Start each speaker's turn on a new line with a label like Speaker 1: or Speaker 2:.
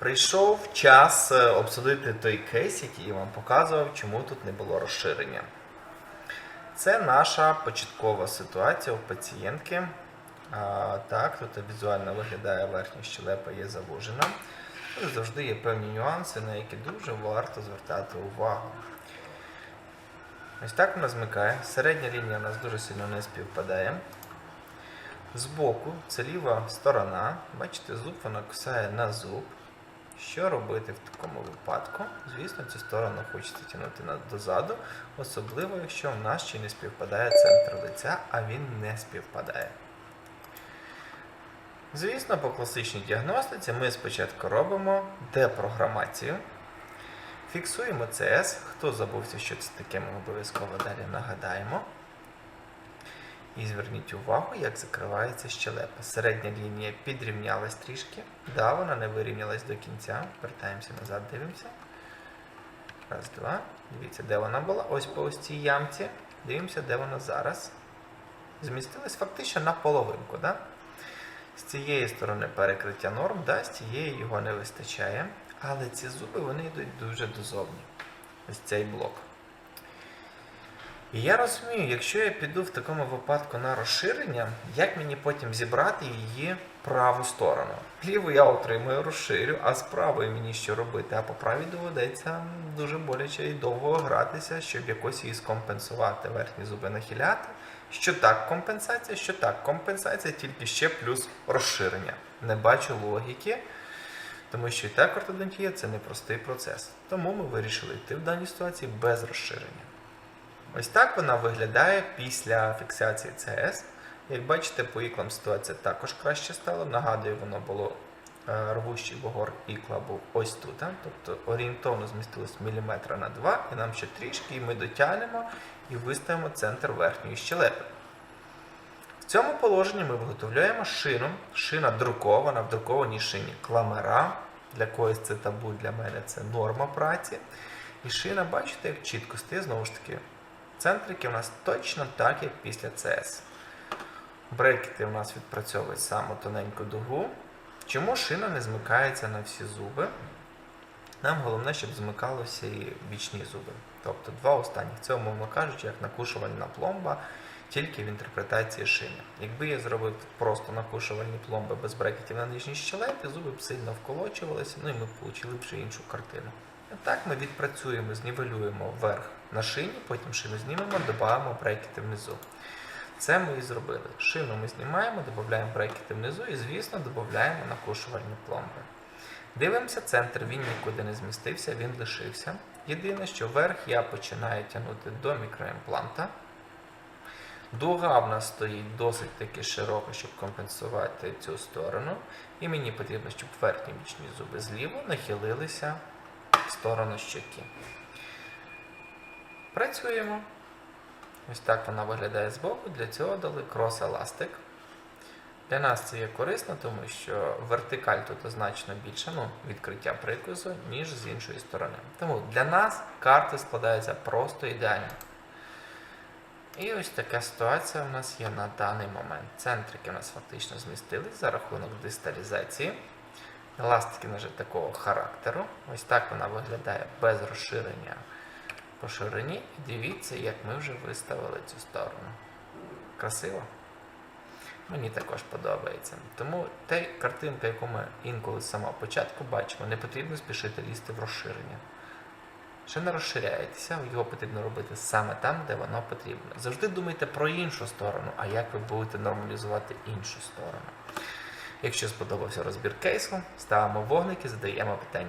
Speaker 1: Прийшов час е, обсудити той кейс, який я вам показував, чому тут не було розширення. Це наша початкова ситуація у пацієнтки. А, так, тут візуально виглядає верхня щелепа є завужена. Але завжди є певні нюанси, на які дуже варто звертати увагу. Ось так вона змикає. Середня лінія у нас дуже сильно не співпадає. Збоку це ліва сторона. Бачите, зуб вона кусає на зуб. Що робити в такому випадку? Звісно, цю сторону хочеться тягнути дозаду, особливо якщо в нас ще не співпадає центр лиця, а він не співпадає. Звісно, по класичній діагностиці ми спочатку робимо депрограмацію. Фіксуємо CS. Хто забувся, що це таке, ми обов'язково далі нагадаємо. І зверніть увагу, як закривається щелепа. Середня лінія підрівнялась трішки. Да, вона не вирівнялась до кінця. Вертаємося назад, дивимося. Раз, два. Дивіться, де вона була. Ось по ось цій ямці. Дивимося, де вона зараз. Змістилась фактично на половинку. Да? З цієї сторони перекриття норм, да, з цієї його не вистачає. Але ці зуби вони йдуть дуже дозовні. Ось цей блок. І я розумію, якщо я піду в такому випадку на розширення, як мені потім зібрати її праву сторону? Ліву я отримую, розширю, а з правою мені що робити? А по правій доведеться дуже боляче і довго гратися, щоб якось її скомпенсувати, верхні зуби нахиляти. Що так компенсація, що так компенсація, тільки ще плюс розширення. Не бачу логіки. Тому що і так ортодонтія це непростий процес. Тому ми вирішили йти в даній ситуації без розширення. Ось так вона виглядає після фіксації CS. Як бачите, по іклам ситуація також краще стала. Нагадую, воно було е, рвущий бугор ікла був ось тут. Тобто орієнтовно змістилось міліметра на 2, і нам ще трішки, і ми дотягнемо і виставимо центр верхньої щелепи. В цьому положенні ми виготовляємо шину. Шина друкована в друкованій шині кламера. Для когось це табу, для мене це норма праці. І шина, бачите, як чітко стає, знову ж таки, центрики у нас точно так, як після CS. Брекети у нас відпрацьовують саме тоненьку дугу. Чому шина не змикається на всі зуби? Нам головне, щоб змикалося і бічні зуби. Тобто два останніх. Це, умовно кажучи, як накушувальна пломба, тільки в інтерпретації шини. Якби я зробив просто накушувальні пломби без брекетів на нижній щелепі, зуби б сильно вколочувалися, ну і ми б отримали вже іншу картину. Так ми відпрацюємо, знівелюємо вверх на шині, потім шину знімемо, додаємо брекети внизу. Це ми і зробили. Шину ми знімаємо, додаємо брекети внизу і, звісно, додаємо накушувальні пломби. Дивимося, центр він нікуди не змістився, він лишився. Єдине, що вверх я починаю тягнути до мікроімпланта. Дуга в нас стоїть досить таки широко, щоб компенсувати цю сторону. І мені потрібно, щоб верхні бічні зуби зліво нахилилися сторону щоки. Працюємо. Ось так вона виглядає збоку. Для цього дали крос-еластик. Для нас це є корисно, тому що вертикаль тут значно більше, ну, відкриття прикусу, ніж з іншої сторони. Тому для нас карти складаються просто ідеально. І ось така ситуація у нас є на даний момент. Центрики у нас фактично змістились за рахунок дисталізації. Еластики вже такого характеру. Ось так вона виглядає без розширення по ширині. Дивіться, як ми вже виставили цю сторону. Красиво? Мені також подобається. Тому та картинка, яку ми інколи з самого початку бачимо, не потрібно спішити лізти в розширення. Ще не розширяєтеся, його потрібно робити саме там, де воно потрібно. Завжди думайте про іншу сторону, а як ви будете нормалізувати іншу сторону. Якщо сподобався розбір кейсу, ставимо вогники, задаємо питання.